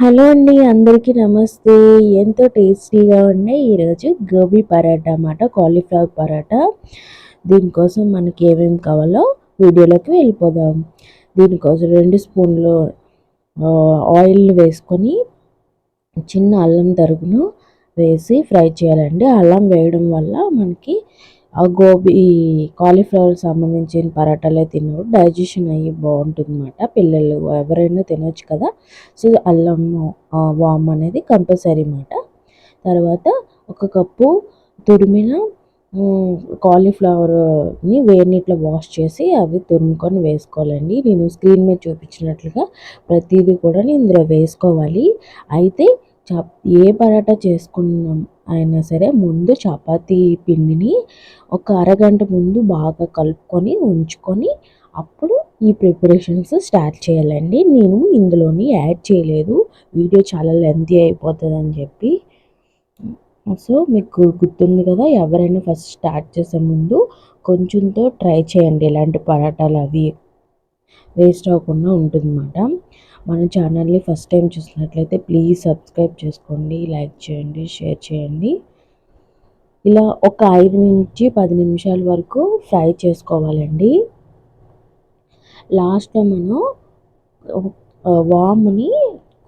Hello అండి అందరికీ నమస్తే. ఎంతో టేస్టీగా ఉండే ఈరోజు గోబీ పరాటా అన్నమాట కాలీఫ్లవర్ పరాటా. దీనికోసం మనకి ఏమేమి కావాలో వీడియోలోకి వెళ్ళిపోదాం. దీనికోసం రెండు స్పూన్లు ఆయిల్ వేసుకొని చిన్న అల్లం తరుగును వేసి ఫ్రై చేయాలండి. అల్లం వేయడం వల్ల మనకి గోబీ కాలీఫ్లవర్ సంబంధించిన పరాటాలే తినరు. డైజెషన్ అయ్యి బాగుంటుంది అనమాట పిల్లలు ఎవరైనా తినొచ్చు కదా. సో అల్లం వామ్ అనేది కంపల్సరీ అనమాట తర్వాత ఒక కప్పు తురిమిన కాలీఫ్లవర్ని వేడినీటిలో వాష్ చేసి అవి తురుముకొని వేసుకోవాలండి. నేను స్క్రీన్ మీద చూపించినట్లుగా ప్రతిదీ కూడా నేను ఇందులో వేసుకోవాలి. అయితే చప్ ఏ పరాటా చేసుకున్నాం అయినా సరే ముందు చపాతీ పిండిని ఒక అరగంట ముందు బాగా కలుపుకొని ఉంచుకొని అప్పుడు ఈ ప్రిపరేషన్స్ స్టార్ట్ చేయాలండి. నేను ఇందులోని యాడ్ చేయలేదు. వీడియో చాలా లెంతీ అయిపోతుందని చెప్పి. సో మీకు గుర్తుంది కదా ఎవరైనా ఫస్ట్ స్టార్ట్ చేసే ముందు కొంచెంతో ట్రై చేయండి. ఇలాంటి పరాటాలు అవి వేస్ట్ అవ్వకుండా ఉంటుందన్నమాట. మన ఛానల్ని ఫస్ట్ టైం చూసినట్లయితే ప్లీజ్ సబ్స్క్రైబ్ చేసుకోండి లైక్ చేయండి షేర్ చేయండి. ఇలా ఒక ఐదు నుంచి పది నిమిషాల వరకు ఫ్రై చేసుకోవాలండి. లాస్ట్లో మనం వాముని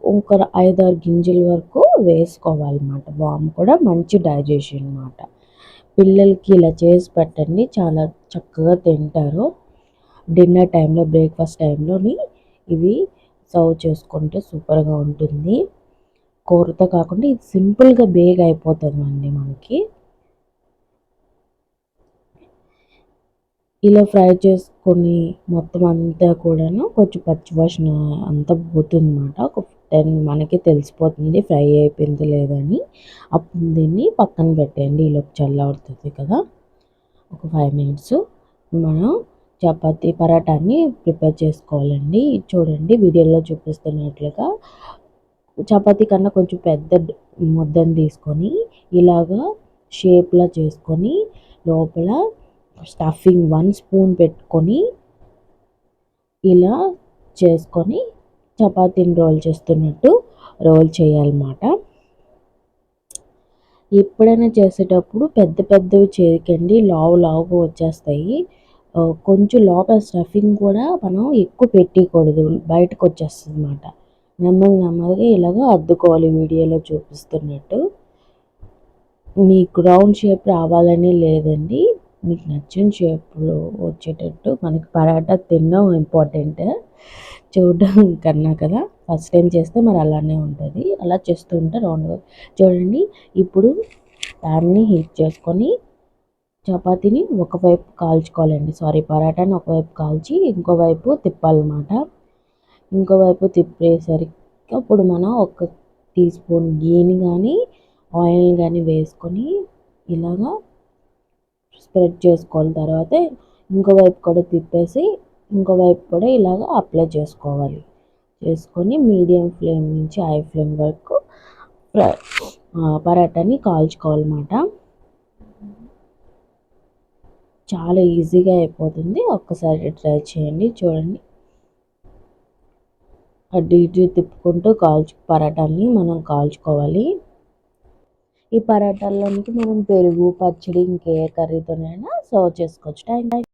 ఒక ఐదారు గింజల వరకు వేసుకోవాలన్నమాట. వాము కూడా మంచి డైజెషన్ అనమాట పిల్లలకి ఇలా చేసి పెట్టండి చాలా చక్కగా తింటారు. డిన్నర్ టైంలో బ్రేక్ఫాస్ట్ టైంలోని ఇవి సర్వ్ చేసుకుంటే సూపర్గా ఉంటుంది. కూరతో కాకుండా ఇది సింపుల్గా బేగ్ అయిపోతుందండి మనకి. ఇలా ఫ్రై చేసుకొని మొత్తం అంతా కూడాను కొంచెం పచ్చివాసన అంతా పోతుందన్నమాట. ఒక టెన్ మనకి తెలిసిపోతుంది ఫ్రై అయిపోయింది లేదని. అప్పుడు దీన్ని పక్కన పెట్టేయండి ఈలోపు చల్లబడుతుంది కదా. ఒక ఫైవ్ మినిట్స్ మనం చపాతీ పరాటాని ప్రిపేర్ చేసుకోవాలండి. చూడండి వీడియోలో చూపిస్తున్నట్లుగా చపాతీ కన్నా కొంచెం పెద్ద ముద్దను తీసుకొని ఇలాగా షేప్లా చేసుకొని లోపల స్టఫింగ్ వన్ స్పూన్ పెట్టుకొని ఇలా చేసుకొని చపాతీని రోల్ చేస్తున్నట్టు రోల్ చేయాలన్నమాట. ఎప్పుడైనా చేసేటప్పుడు పెద్ద పెద్దవి చేయకండి లావు లావుగా వచ్చేస్తాయి. కొంచెం లోపల స్టఫింగ్ కూడా మనం ఎక్కువ పెట్టకూడదు. బయటకు వచ్చేస్తుంది అనమాట నెమ్మది నెమ్మదిగా ఇలాగ అద్దుకోవాలి వీడియోలో చూపిస్తున్నట్టు. మీకు రౌండ్ షేప్ రావాలని లేదండి. మీకు నచ్చిన షేప్లో వచ్చేటట్టు మనకి పరాటా తినడం ఇంపార్టెంట్. చూడడం కన్నా కదా. ఫస్ట్ టైం చేస్తే మరి అలానే ఉంటుంది. అలా చేస్తూ ఉంటే రౌండ్గా. చూడండి ఇప్పుడు ప్యాన్ని హీట్ చేసుకొని చపాతీని ఒకవైపు కాల్చుకోవాలండి. సారీ పరాటాని ఒకవైపు కాల్చి ఇంకోవైపు తిప్పాలన్నమాట. ఇంకోవైపు తిప్పేసరికి అప్పుడు మనం ఒక టీ స్పూన్ గీని కానీ ఆయిల్ కానీ వేసుకొని ఇలాగా స్ప్రెడ్ చేసుకోవాలి. తర్వాత ఇంకోవైపు కూడా తిప్పేసి ఇంకోవైపు కూడా ఇలాగ అప్లై చేసుకోవాలి. చేసుకొని మీడియం ఫ్లేమ్ నుంచి హై ఫ్లేమ్ వరకు పరాటాని కాల్చుకోవాలన్నమాట. చాలా ఈజీగా అయిపోతుంది. ఒక్కసారి ట్రై చేయండి చూడండి. అటు ఇటు తిప్పుకుంటూ కాల్చు పరాటాన్ని మనం కాల్చుకోవాలి. ఈ పరాటాల్లోనికి మనం పెరుగు పచ్చడి ఇంకే కర్రీతోనైనా సర్వ్ చేసుకోవచ్చు. థ్యాంక్